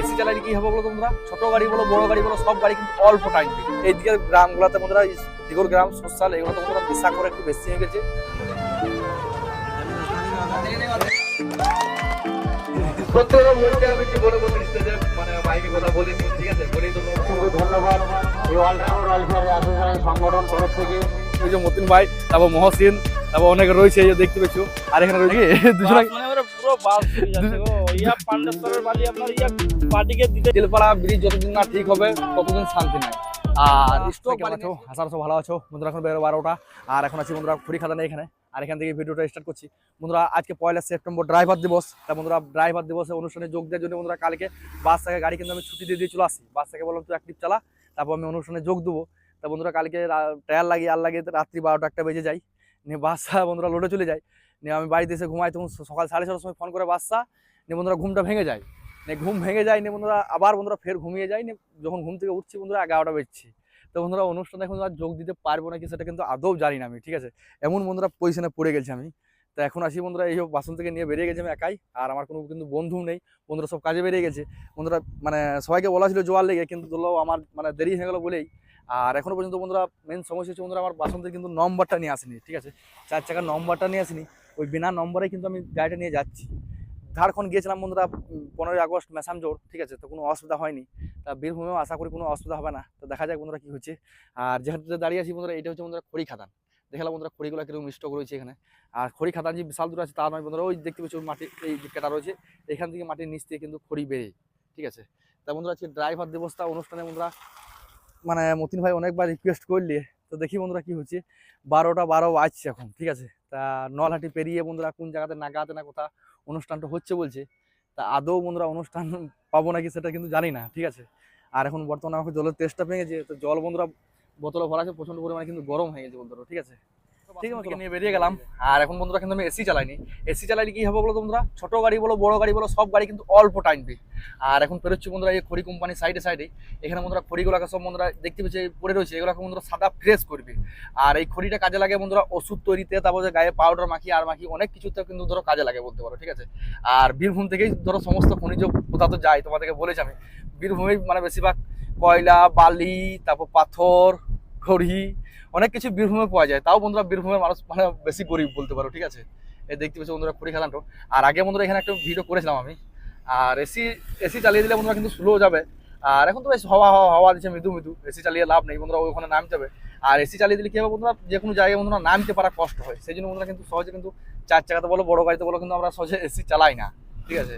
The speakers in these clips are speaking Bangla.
এসি চালালে কি হবে বলো তোমরা? ছোট গাড়ি বলো বড় গাড়ি বলো সব গাড়ি কিন্তু অল্প টাইম এই দিকের গ্রামগুলোতে বন্ধুরা দিগর গ্রাম সোশ্যাল এগুলোতে বন্ধুরা নেশা করে একটু বেশি হয়ে গেছে। প্রত্যেকটা মুহূর্তে আমি জীবনে কোনো স্টেজে মানে মাইকে কথা বলিনি ঠিক আছে? বলি তো অসংখ্য ধন্যবাদ। এই অলরাউন্ডার ওয়েলফেয়ার অ্যাসোসিয়েশন সংগঠন তরফ থেকে। ওই যে মতিন ভাই তারপর মহসিন তারপর অনেকে রয়েছে যে দেখতে পেয়েছ। আর এখানে রয়েছে দুজনে পুরো বাস যাচ্ছে। গো। ইয়া পান্ডেশ্বরের বাড়ি আপনার ইয়া পার্টিকে দিতে তেলপাড়া ব্রিজ যতদিন না ঠিক হবে ততদিন শান্তি নাই। আর স্টক আছো? ভালো আছো। বন্ধুরা এখন বেরো বারোটা। আর এখন আছি বন্ধুরা খাদানে এখানে। আর এখান থেকে ভিডিওটা স্টার্ট করছি। বন্ধুরা আজকে পয়লা সেপ্টেম্বর ড্রাইভার দিবস। তা বন্ধুরা ড্রাইভার দিবসে অনুষ্ঠানে যোগ দেওয়ার জন্য বন্ধুরা কালকে বাস থেকে গাড়ি কিন্তু আমি ছুটি দিয়ে দিয়ে চলে আসি বাস থেকে বললাম তুই অ্যাক্টিভ চালা। তারপর আমি অনুষ্ঠানে যোগ দেবো। তা বন্ধুরা কালকে টায়ার লাগিয়ে আর লাগিয়ে রাত্রি বারোটা একটা বেজে যাই নিয়ে বাসা বন্ধুরা লোডে চলে যায়। নিয়ে আমি বাড়িতে এসে ঘুমাই, তখন সকাল সাড়ে ছটার সময় ফোন করে বাসা নিয়ে বন্ধুরা ঘুমটা ভেঙে যায়। নিয়ে ঘুম ভেঙে যায়, নিয়ে বন্ধুরা আবার বন্ধুরা ফের ঘুমিয়ে যায়, নিয়ে যখন ঘুম থেকে উঠছি বন্ধুরা এগারোটা বেজছি। তো বন্ধুরা অনুষ্ঠানে এখন আর যোগ দিতে পারব নাকি সেটা কিন্তু আদৌ জানি না আমি, ঠিক আছে? এমন বন্ধুরা পজিশনে পড়ে গেছি আমি। তো এখন আসি বন্ধুরা, এই বাসন থেকে নিয়ে বেরিয়ে গেছি আমি একাই, আর আমার কোনো কিন্তু বন্ধু নেই, বন্ধুরা সব কাজে বেরিয়ে গেছে। বন্ধুরা মানে সবাইকে বলা ছিল জোয়ার লেগে, কিন্তু ধরলো আমার মানে দেরি হয়ে গেলো বলেই। আর এখনও পর্যন্ত বন্ধুরা মেন সমস্যা হচ্ছে বন্ধুরা আমার বাসন থেকে কিন্তু নম্বরটা নিয়ে আসেনি, ঠিক আছে? চার চাকার নম্বরটা নিয়ে আসেনি। ওই বিনা নম্বরে কিন্তু আমি গাড়িটা নিয়ে যাচ্ছি। ঝাড়খণ্ড গিয়েছিলাম বন্ধুরা পনেরোই আগস্ট মেসামজোর ঠিক আছে? তো কোনো অসুবিধা হয়নি। তা বীরভূমেও আশা করি কোনো অসুবিধা হবে না। তো দেখা যাক বন্ধুরা কী হচ্ছে। আর যেহেতু দাঁড়িয়ে আছি বন্ধুরা, এটা হচ্ছে বন্ধুরা খড়ি খাদান দেখালাম বন্ধুরা খড়িগুলো কীরকম স্টক রয়েছে এখানে। আর খড়ি খাদান যে বিশাল দূর আছে, তা নয় বন্ধুরা, ওই দেখতে পাচ্ছি মাটি এই যে রয়েছে, এখান থেকে মাটির নিচ থেকে কিন্তু খড়ি বেরে ঠিক আছে? তা বন্ধুরা, আজকে ড্রাইভার দিবসটা অনুষ্ঠানে বন্ধুরা মানে মতিন ভাই অনেকবার রিকোয়েস্ট করলে, তো দেখি বন্ধুরা কি হচ্ছে। বারোটা বারো বাজছে এখন, ঠিক আছে? তা নলহাটি পেরিয়ে বন্ধুরা কোন জায়গাতে না, গাতে না কোথা অনুষ্ঠানটা হচ্ছে বলছে, তা আদৌ বন্ধুরা অনুষ্ঠান পাবো নাকি সেটা কিন্তু জানি না, ঠিক আছে? আর এখন বর্তমানে আমাকে জলের তেষ্টা ভেঙেছে, তো জল বন্ধুরা বোতলে ভরা আছে প্রচণ্ড পরিমাণে কিন্তু গরম হয়ে গেছে বন্ধুরা, ঠিক আছে? ঠিক আছে নিয়ে বেরিয়ে গেলাম। আর এখন বন্ধুরা কিন্তু আমি এসি চালাইনি। এসি চালাইলে কি হবে বলো তোমরা ছোট গাড়ি বলো বড় গাড়ি বলো সব গাড়ি কিন্তু অল্প টাইম দিই আর এখন পেরোচ্ছি বন্ধুরা এই খড়ি কোম্পানির সাইডে সাইডে এখানে বন্ধুরা খড়িগুলোকে সব বন্ধুরা দেখতে পাচ্ছি পড়ে রয়েছে। এগুলোকে বন্ধুরা সাদা ফ্রেশ করবে। আর এই খড়িটা কাজে লাগে বন্ধুরা ওষুধ তৈরিতে তারপর গায়ে পাউডার মাখি আর মাখি অনেক কিছুতে কিন্তু ধরো কাজে লাগে বলতে পারো ঠিক আছে? আর বীরভূম থেকেই ধরো সমস্ত খনিজ পদার্থ যায় তোমাদেরকে বলেছি আমি। বীরভূমেই মানে বেশিরভাগ কয়লা বালি তারপর পাথর খড়ি অনেক কিছু বীরভূমে পাওয়া যায়। তাও বন্ধুরা বীরভূমের মানুষ মানে বেশি গরিব বলতে পারো, ঠিক আছে? এই দেখতে পাচ্ছি বন্ধুরা খড়ি খাদানটো আর আগে বন্ধুরা এখানে একটা ভিডিও করেছিলাম আমি। আর এসি এসি চালিয়ে দিলে বন্ধুরা কিন্তু স্লো যাবে। আর এখন তো বেশ হাওয়া হাওয়া হাওয়া দিচ্ছে, মৃদু মৃদু। এসি চালিয়ে লাভ নেই, বন্ধুরা ওখানে নামতে হবে। আর এসি চালিয়ে দিলে কি হবে বন্ধুরা? যে কোনো জায়গায় বন্ধুরা নামতে পারা কষ্ট হয়। সেই জন্য বন্ধুরা কিন্তু সহজে কিন্তু চার চাকাতে বলো, বড় গাড়িতে বলো, কিন্তু আমরা সহজে এসি চালাই না, ঠিক আছে?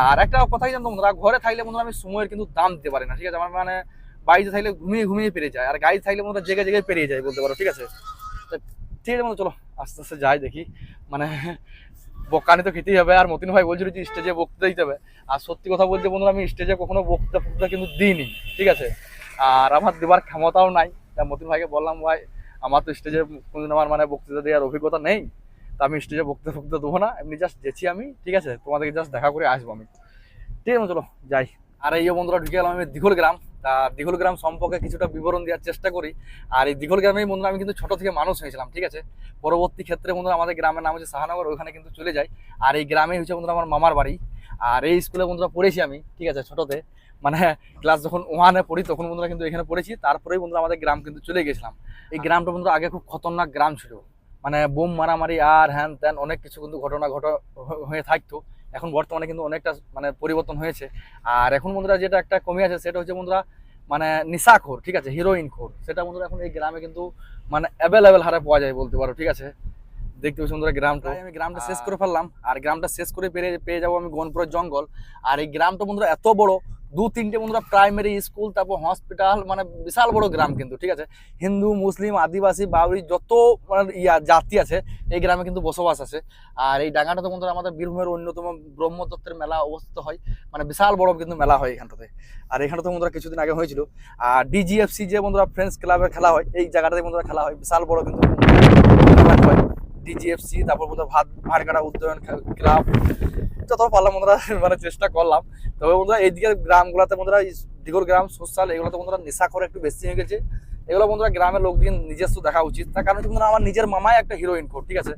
আর একটা কথাই জানতো বন্ধুরা, ঘরে থাকলে বন্ধুরা আমি সময়ের কিন্তু দাম দিতে পারি না, ঠিক আছে? আমার মানে বাড়িতে থাকলে ঘুমিয়ে ঘুমিয়ে পেরে যায়। আর গাড়ি থাকলে বন্ধুরা জায়গায় জায়গায় পেরিয়ে যায় বলতে পারো, ঠিক আছে? ঠিক আছে বন্ধু, চলো, আস্তে আস্তে যাই দেখি। মানে বকানি তো খেতেই হবে। আর মতিন ভাই বলছিল যে স্টেজে বক্তৃতা দিতে হবে। আর সত্যি কথা বলতে বন্ধুরা, আমি স্টেজে কখনো বক্তৃতা ফক্তৃতা কিন্তু দিইনি, ঠিক আছে? আর আমার দেবার ক্ষমতাও নাই। তা মতিন ভাইকে বললাম, ভাই, আমার তো স্টেজে কোনোদিন আমার মানে বক্তৃতা দেওয়ার অভিজ্ঞতা নেই। তা আমি স্টেজে বক্তৃতা ফক্তৃতা দেবো না। এমনি জাস্ট যেছি আমি, ঠিক আছে? তোমাদেরকে জাস্ট দেখা করে আসব আমি। ঠিক আছে চলো, যাই। আর এই বন্ধুরা, ঢুকে গেলাম, আমি দীঘল গ্রাম। দিঘল গ্রাম সম্পর্কে কিছুটা বিবরণ দেওয়ার চেষ্টা করি। আর এই দিঘল গ্রামেই বন্ধুরা আমি কিন্তু ছোট থেকে মানুষ হয়েছিলাম, ঠিক আছে? পরবর্তী ক্ষেত্রে বন্ধুরা আমাদের গ্রামের নাম হচ্ছে শাহানগর ওইখানে কিন্তু চলে যাই। আর এই গ্রামে হচ্ছে বন্ধুরা আমার মামার বাড়ি। আর এই স্কুলে বন্ধুরা পড়েছি আমি, ঠিক আছে, ছোটতে। মানে ক্লাস যখন ওয়ানে পড়ি, তখন বন্ধুরা কিন্তু এখানে পড়েছি। তারপরেই বন্ধুরা আমাদের গ্রাম কিন্তু চলে গেছিলাম। এই গ্রামটা বন্ধুরা আগে খুব খতরনাক গ্রাম ছিল। মানে বোম মারামারি আর হ্যান ত্যান অনেক কিছু কিন্তু ঘটনা ঘট, হয়ে থাকতো। এখন বর্তমানে কিন্তু অনেকটা মানে পরিবর্তন হয়েছে। আর এখন বন্ধুরা যেটা একটা কমে আছে সেটা হচ্ছে বন্ধুরা মানে নিশাখোর ঠিক আছে? হিরোইন খোর। সেটা বন্ধুরা এখন এই গ্রামে কিন্তু মানে অ্যাভেলেবেল হারে পাওয়া যায় বলতে পারো ঠিক আছে? দেখতে পাচ্ছি বন্ধুরা গ্রামটা। আমি গ্রামটা শেষ করে ফেললাম। আর গ্রামটা শেষ করে পেরে পেয়ে যাব আমি গনপুরের জঙ্গল। আর এই গ্রামটা বন্ধুরা এত বড় দু তিনটে বন্ধুরা প্রাইমারি স্কুল তারপর হসপিটাল মানে বিশাল বড় গ্রাম কিন্তু, ঠিক আছে? হিন্দু, মুসলিম, আদিবাসী বাউরি যত মানে ইয়া, জাতি আছে, এই গ্রামে কিন্তু বসবাস আছে। আর এই ডাঙ্গাটা তো বন্ধুরা আমাদের বীরভূমের অন্যতম ব্রহ্মদত্তের মেলা অবস্থিত হয়। মানে বিশাল বড় কিন্তু মেলা হয় এখানটাতে। আর এখানে তো বন্ধুরা কিছুদিন আগে হয়েছিল। আর ডিজিএফসি যে বন্ধুরা ফ্রেন্ডস ক্লাবের খেলা হয়, এই জায়গাটাতে বন্ধুরা খেলা হয়। বিশাল বড় কিন্তু ডিজিএফসি তারপর বন্ধুরা ভাত ভাটকাটা উদ্যয়ন ক্লাব যত পারলাম বন্ধুরা মানে চেষ্টা করলাম। তবে বন্ধুরা, এইদিকে গ্রামগুলোতে বন্ধুরা দিগর গ্রাম, সোশ্যাল, এগুলোতে বন্ধুরা নেশা করে একটু বেশি হয়ে গেছে। এগুলো বন্ধুরা গ্রামের লোকজন নিজস্ব দেখা উচিত। তার কারণ বন্ধুরা, আমার নিজের মামাই একটা হিরোইন কোড ঠিক আছে?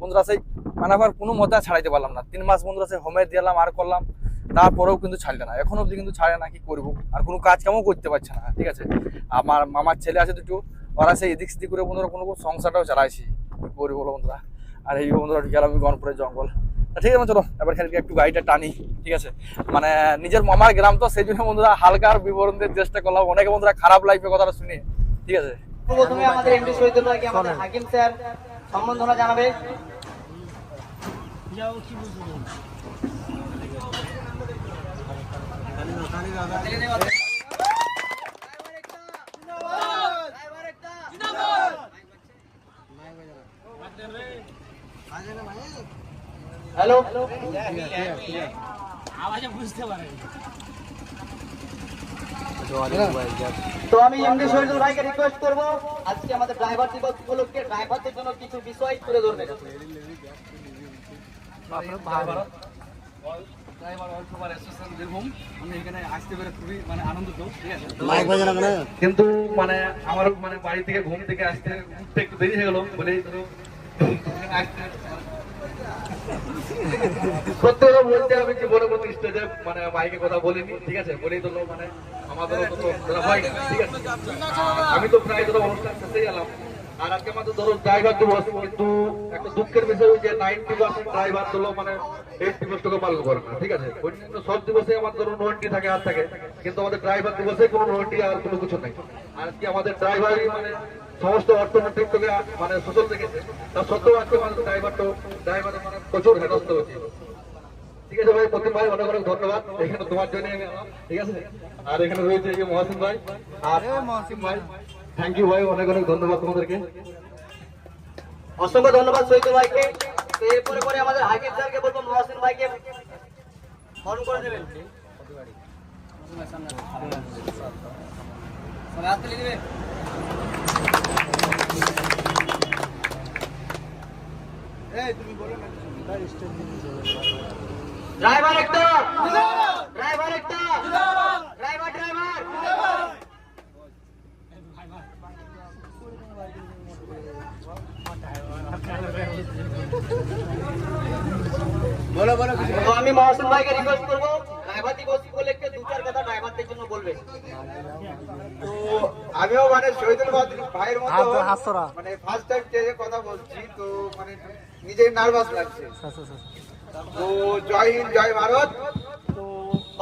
বন্ধুরা, সেই মানে আবার কোনো মজা ছাড়াইতে পারলাম না। তিন মাস বন্ধুরা সে হোমে দিলাম, আর করলাম। তারপরেও কিন্তু ছাড়লে না। এখন অবধি কিন্তু ছাড়ে না, কি করব? আর কোনো কাজ কামও করতে পারছে না, ঠিক আছে? আমার মামার ছেলে আছে দুটো, ওরা সেই এদিক সেদিক করে বন্ধুরা কোনো সংসারটাও চালাইছি। কি করি বলো বন্ধুরা? আর এই বন্ধুরা গেলাম আমি গনপুরের জঙ্গল। ঠিক আছে চলো। এবার খেলকে একটু গাড়িটা টানি ঠিক আছে? মানে নিজের মামার গ্রাম তো সেই জন্য বন্ধুরা হালকার বিবরণ দিয়ে চেষ্টা করলাম। অনেকে বন্ধুরা খারাপ লাইফের কথাটা শুনে ঠিক আছে? প্রথমে আমাদের এমডি শহীদুল্লাহকে আমাদের হাকিম স্যার সম্বর্ধনা জানাবে? হ্যালো তো আমি এমডি শহীদুল ভাইকে রিকোয়েস্ট করব আজকে আমাদের ড্রাইভার দিবস উপলক্ষে ড্রাইভারদের জন্য কিছু বিষয় তুলে ধরবেন এখানে আসতে পেরে খুবই মানে? কিন্তু মানে আমার মানে বাড়ি থেকে ঘুম থেকে আসতে উঠতে একটু দেরি হয়ে গেল। বলে আসতে- সত্যি কথা বলতে আমি জীবনে কোনো স্টেজে মানে মাইকে কথা বলিনি, ঠিক আছে? বলেই তো মানে আমাদের ঠিক আছে? আমি তো প্রায় ধরো অনুষ্ঠান শেষে গেলাম। আর আজকে আমাদের ধরো ড্রাইভার দিবস, কিন্তু একটা দুঃখের বিষয় যে নাইনটি পার্সেন্ট ড্রাইভারগুলো মানে এই দিবসটাকে পালন করে না, ঠিক আছে? অন্যান্য সব দিবসে আমাদের ধরো নোয়েন্টি থাকে, আর থাকে। কিন্তু আমাদের ড্রাইভার দিবসে কোনো নোয়েন্টি আর কোনো কিছু নেই। আর আজকে আমাদের ড্রাইভারই মানে সমস্ত অর্থনৈতিক থেকে মানে সুযোগ রেখেছে তার সত্ত্বেও আজকে আমাদের ড্রাইভার তো ড্রাইভারের মানে প্রচুর হেনস্থ হচ্ছে। ঠিক আছে ভাই প্রতিম ভাই অনেক অনেক ধন্যবাদ। এখানে তোমার জন্য ঠিক আছে? আর এখানে রয়েছে এই যে মহাসিন ভাই। আর মহাসিন ভাই। থ্যাংক ইউ ভাই অনেক অনেক ধন্যবাদ তোমাদেরকে। অসংখ্য ধন্যবাদ শহীদুল ভাইকে। তো এরপরে পরে আমাদের হাকিম স্যারকে বলব মহাসিন ভাইকে ফোন করে দেবেন। ড্রাইভার একটা ড্রাইভার একটা ড্রাইভার ড্রাইভার তো আমি মহাসিন ভাইকে রিকোয়েস্ট করব। ড্রাইভার দিবস উপলক্ষে দু চার কথা ড্রাইভারদের জন্য বলবে। তো আমিও মানে শহীদুল ভাই- ভাইয়ের মতো মানে ফার্স্ট টাইম কথা বলছি তো মানে নিজেই নার্ভাস লাগছে। তো জয় হিন্দ জয় ভারত। তো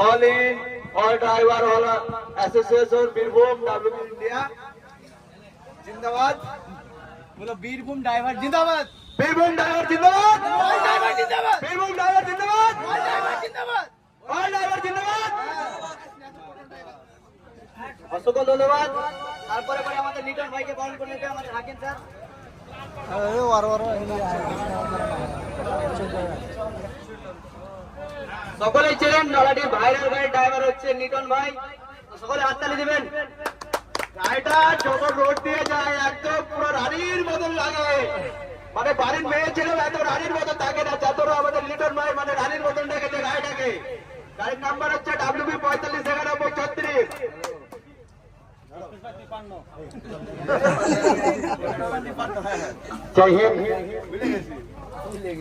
all in all driver all association Birbhum W India. জিন্দাবাদ। বলো বীরভূম ড্রাইভার জিন্দাবাদ। বীরভূম ড্রাইভার জিন্দাবাদ। বীরভূম ড্রাইভার জিন্দাবাদ। অল ড্রাইভার জিন্দাবাদ। অসংখ্য তারপরে পরে আমাদের লিটন ভাইকে বরণ করে নেবে আমাদের হাকিম স্যার। সকলেই ছিলেন নলাটির ভাইরাল গাড়ির ড্রাইভার হচ্ছে নিটন ভাই। সকলে হাততালি দিবেন। গাড়িটা যখন রোড দিয়ে যায়, একদম পুরো রানীর মতন লাগে। মানে বাড়ির মেয়ে ছেলেও এত রানীর মতন থাকে না, যতটা আমাদের লিটন ভাই মানে রানীর মতন ডেকেছে গাড়িটাকে। নাম্বার হচ্ছে ডাব্লিউবি পঁয়তাল্লিশ একানব্বই ছত্রিশ।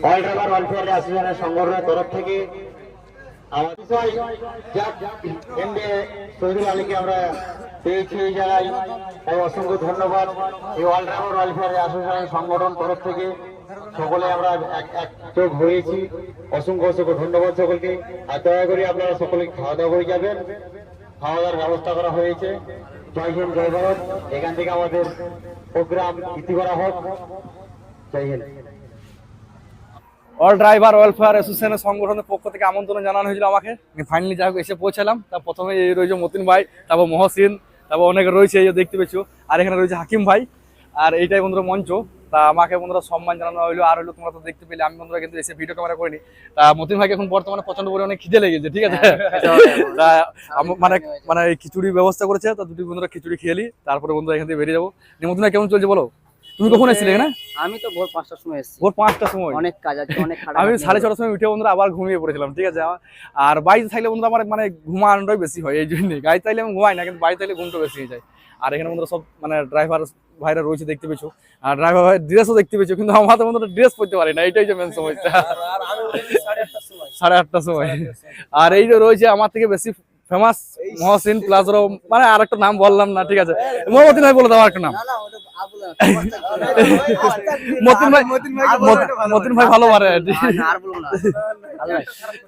ড্রাইভার অ্যাসোসিয়েশনের সংগঠনের তরফ থেকে আমার পেয়েছি এই জায়গায়। অসংখ্য ধন্যবাদ এই অল ড্রাইভার ওয়েলফেয়ার অ্যাসোসিয়েশন সংগঠন তরফ থেকে। সকলে আমরা এক চোখ হয়েছি। অসংখ্য অসংখ্য ধন্যবাদ সকলকে। আর দয়া করে আপনারা সকলে খাওয়া দাওয়া করে যাবেন। খাওয়া দাওয়ার ব্যবস্থা করা হয়েছে। জয় হিন্দ, জয় ভারত। এখান থেকে আমাদের প্রোগ্রাম ইতি করা হোক। জয় হিন্দ। অল ড্রাইভার ওয়েলফেয়ার অ্যাসোসিয়েশনের সংগঠনের পক্ষ থেকে আমন্ত্রণ জানানো হয়েছিল আমাকে। ফাইনালি যাই এসে পৌঁছালাম। তার প্রথমে রয়েছে মতিন ভাই, তারপর মহসিন, তারপর অনেকে রয়েছে, এই দেখতে পেয়েছ। আর এখানে রয়েছে হাকিম ভাই। আর এইটাই বন্ধুরা মঞ্চ। তা আমাকে বন্ধুরা সম্মান জানানো হইল। আর হইল তোমরা তো দেখতে পেলে আমি বন্ধুরা কিন্তু এসে ভিডিও ক্যামেরা করিনি। তা মতিন ভাইকে এখন বর্তমানে প্রচণ্ড পরিমাণে খিদে লেগেছে ঠিক আছে? তা মানে মানে এই খিচুড়ি ব্যবস্থা করেছে তা দুটি বন্ধুরা খিচুড়ি খেয়ে নি, তারপরে বন্ধুরা এখান থেকে বেরিয়ে যাব। মতিন ভাই কেমন চলছে বলো? তুমি কখন এসেছিলে এখানে? আমি তো ভোর পাঁচটার সময় এসেছি। ভোর পাঁচটার সময়? অনেক কাজ আছে অনেক আমি সাড়ে ছটার সময় উঠে বন্ধুরা আবার ঘুমিয়ে পড়েছিলাম ঠিক আছে? আর বাড়িতে থাকলে বন্ধুরা আমার মানে ঘুমানোটাই বেশি হয় এই জন্যই গাড়ি থাকলে আমি ঘুমাই না কিন্তু বাড়িতে থাকলে ঘুমটা বেশি হয়ে যায়। আর এখানে বন্ধুরা সব মানে ড্রাইভার ভাইরা রয়েছে দেখতে পেয়েছ। আর ড্রাইভার ভাই ড্রেসও দেখতে পেয়েছ, কিন্তু আমার তো বন্ধুরা ড্রেস পরতে পারি না এটাই যে মেন সমস্যা। সাড়ে আটটার সময়। আর এই যে রয়েছে আমার থেকে বেশি ফেমাস মহসিন প্লাস মানে আর একটা নাম বললাম না, ঠিক আছে। মোহাম্মদিন ভাই বলে দাও আর একটা নাম। মতিন ভাই মতিন ভাই ভালো পারে। আর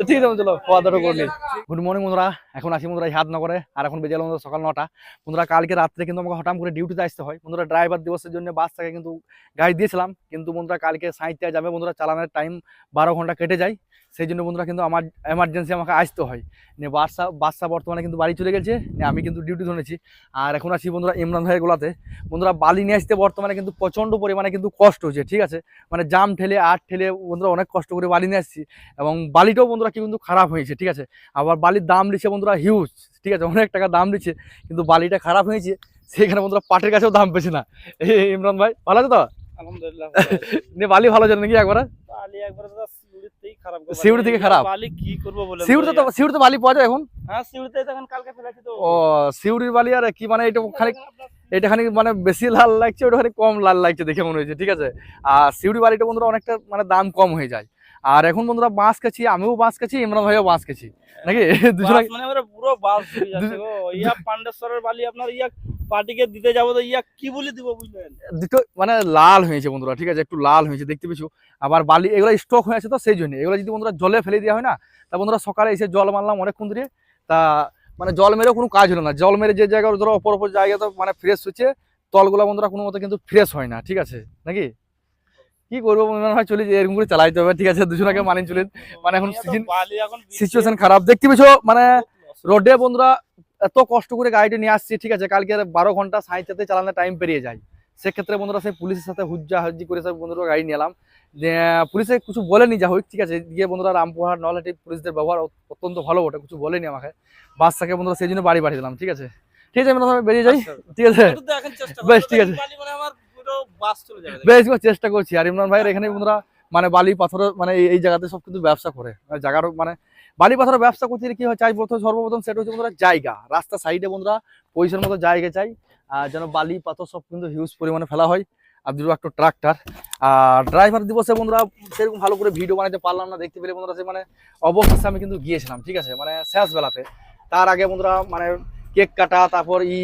ঠিক আছে চলো খাওয়া দাওয়া করে নিই। গুড মর্নিং বন্ধুরা, এখন আসি বন্ধুরা হাত নগরে, আর এখন বেজে গেল বন্ধুরা সকাল নটা। বন্ধুরা কালকে রাত্রে কিন্তু আমাকে হঠাৎ করে ডিউটিতে আসতে হয়। বন্ধুরা ড্রাইভার দিবসের জন্য বাস থেকে কিন্তু গাড়ি দিয়েছিলাম। কিন্তু বন্ধুরা কালকে সাঁইতে যাবে বন্ধুরা, চালানোর টাইম বারো ঘণ্টা কেটে যায়। সেই জন্য বন্ধুরা কিন্তু আমার এমার্জেন্সি আমাকে আসতে হয়। নিয়ে বাসা বাদশা বর্তমানে কিন্তু বাড়ি চলে গেছে নিয়ে আমি কিন্তু ডিউটি ধরেছি। আর এখন আসি বন্ধুরা ইমরান ভাইয়ের গোলাতে। বন্ধুরা বালি নিয়ে আসতে বর্তমানে কিন্তু প্রচণ্ড পরিমাণে কিন্তু কষ্ট হচ্ছে ঠিক আছে? মানে জাম ঠেলে আট ঠেলে বন্ধুরা অনেক কষ্ট করে বালি নিয়ে আসছি এবং বালিটাও বন্ধুরা কি কিন্তু খারাপ হয়েছে ঠিক আছে? আবার বালির দাম দিচ্ছে বন্ধুরা হিউজ ঠিক আছে? অনেক টাকা দাম দিচ্ছে কিন্তু বালিটা খারাপ হয়েছে সেখানে বন্ধুরা পাটের কাছেও দাম পেছে না। এই ইমরান ভাই ভালো আছে তো? আলহামদুলিল্লাহ নিয়ে বালি ভালো জানেন নাকি একবারে? বালি একবার খারাপ সিউড়ি থেকে খারাপ? বালি কি করব বলে সিউড়িতে তো সিউড়িতে বালি পাওয়া যায় এখন? হ্যাঁ সিউড়িতে তখন কালকে ফেলেছি তো। ও সিউড়ির বালি আর কি মানে এটা খানিক এটা খানিক মানে বেশি লাল লাগছে ওটা কম লাল লাগছে দেখে মনে হয়েছে ঠিক আছে? আর সিউড়ি বালিটা বন্ধুরা অনেকটা মানে দাম কম হয়ে যায়। আর এখন বন্ধুরা বাঁশ কাছি আমিও বাঁশ কাছি ইমরান ভাইও বাঁশ কাছি। নাকি? দুজনে মানে পুরো বাস ধরে যাচ্ছে গো। ইয়া পান্ডেশ্বরের বালি আপনার ইয়া পার্টিকে দিতে যাব তো ইয়া কি বলে দিব বুঝলেন? দুটো মানে লাল হয়েছে বন্ধুরা ঠিক আছে একটু লাল হয়েছে দেখতে পেছো আবার বালি এগুলো স্টক হয়ে আছে তো সেই জন্য। এগুলো যদি বন্ধুরা জলে ফেলে দেওয়া হয় না তা বন্ধুরা সকালে এসে জল মারলাম অনেকক্ষণ ধরে তা মানে জল মেরেও কোনো কাজ হলো না। জল মেরে যে জায়গায় ধরো অপর অপর জায়গা তো মানে ফ্রেশ হচ্ছে তলগুলো বন্ধুরা কোনো মতো কিন্তু ফ্রেশ হয় না ঠিক আছে নাকি? কি করব মনে হয় চলে এরকম করে চালাইতে হবে ঠিক আছে? দুজনকে মানিয়ে চলে। মানে এখন সিজন সিচুয়েশন খারাপ। দেখতে পেছো মানে রোডে বন্ধুরা এত কষ্ট করে গাড়িটা নিয়ে আসছি ঠিক আছে? কালকে বারো ঘণ্টা সাঁইতে চালানোর টাইম পেরিয়ে যায়। সেক্ষেত্রে বন্ধুরা সেই পুলিশের সাথে হুজ্জা হাজ্জি করে সব বন্ধুরা গাড়ি নিলাম পুলিশে কিছু বলেনি যা হোক ঠিক আছে? গিয়ে বন্ধুরা রামপুরহাট নলহাটি পুলিশদের ব্যবহার অত্যন্ত ভালো ওটা কিছু বলেনি আমাকে। বাসটাকে বন্ধুরা সেই জন্য বাড়ি পাঠিয়ে দিলাম ঠিক আছে? ঠিক আছে আমরা বেরিয়ে যাই ঠিক আছে? বেশ, ঠিক আছে। বেশ চেষ্টা করছি। আর ইমরান ভাইয়ের এখানে বন্ধুরা মানে বালি পাথর মানে এই- জায়গাতে সব কিন্তু ব্যবসা করে। মানে জায়গার মানে বালি পাথরের ব্যবসা করতে কি হয়, চাই প্রথম সর্বপ্রথম সেটা হচ্ছে বন্ধুরা জায়গা। রাস্তা সাইডে বন্ধুরা পয়সার মতো জায়গা চাই। যেন বালি পাথর সব কিন্তু হিউজ পরিমাণে ফেলা হয়। আর দুটো একটা ট্রাক্টর আর ড্রাইভার দিবসে বন্ধুরা সেরকম ভালো করে ভিডিও বানাতে পারলাম না। দেখতে পেলে বন্ধুরা সে মানে অবশেষে আমি কিন্তু গিয়েছিলাম, ঠিক আছে? মানে শেষ বেলাতে। তার আগে বন্ধুরা মানে কেক কাটা, তারপর ই,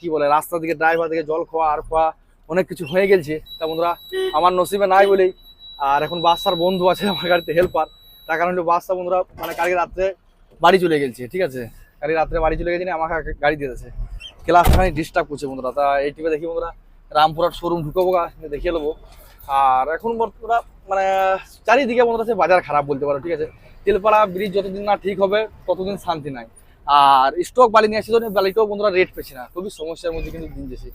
কি বলে রাস্তা দিকে ড্রাইভার দিকে জল খাওয়া আর খাওয়া অনেক কিছু হয়ে গেছে। তা বন্ধুরা, আমার নসিবে নাই বলেই, আর এখন বাসার বন্ধু আছে আমার গাড়িতে হেল্পার তার কারণ কারণে বাসটা বন্ধুরা মানে কালকে রাত্রে বাড়ি চলে গেছে, ঠিক আছে? কালকে রাত্রে বাড়ি চলে গেছে আমাকে গাড়ি দিয়ে দিয়েছে। ক্লাসখানি ডিস্টার্ব করছে বন্ধুরা। তা এই টিপে দেখি বন্ধুরা, রামপুরহাট শোরুম ঢুকবো দেখিয়ে নেব আর এখন বন্ধুরা মানে চারিদিকে বন্ধুরা সে বাজার খারাপ বলতে পারো, ঠিক আছে? তেলপাড়া ব্রিজ যতদিন না ঠিক হবে, ততদিন শান্তি নাই। আর স্টক বালি নিয়ে আসছে বালিটাও বন্ধুরা রেট পেছি না। খুবই সমস্যার মধ্যে কিন্তু দিন যাচ্ছে।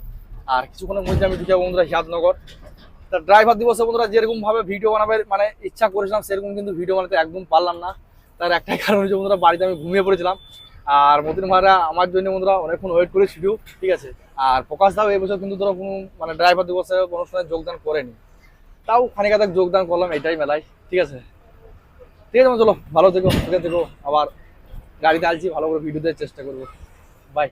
আর কিছুক্ষণের মধ্যে আমি ঢুকে বন্ধুরা হিয়াদনগর তা ড্রাইভার দিবসে বন্ধুরা যেরকম ভাবে ভিডিও বানাবে মানে ইচ্ছা করেছিলাম সেরকম কিন্তু ভিডিও বানাতে একদম পারলাম না। তার একটাই কারণ হচ্ছে বন্ধুরা বাড়িতে আমি ঘুমিয়ে পড়েছিলাম। আর মতিন ভাইরা আমার জন্য বন্ধুরা অনেকক্ষণ ওয়েট করেছিল ঠিক আছে? আর প্রকাশ দাও এবছর কিন্তু ধরো কোনো মানে ড্রাইভার দিবসে অনুষ্ঠানে যোগদান করেনি। তাও খানিক আধা যোগদান করলাম, এটাই মেলায়, ঠিক আছে? ঠিক আছে চলো, ভালো থেকো, সুখে থেকো, আবার গাড়িতে আসছি ভালো করে ভিডিও দেওয়ার চেষ্টা করব।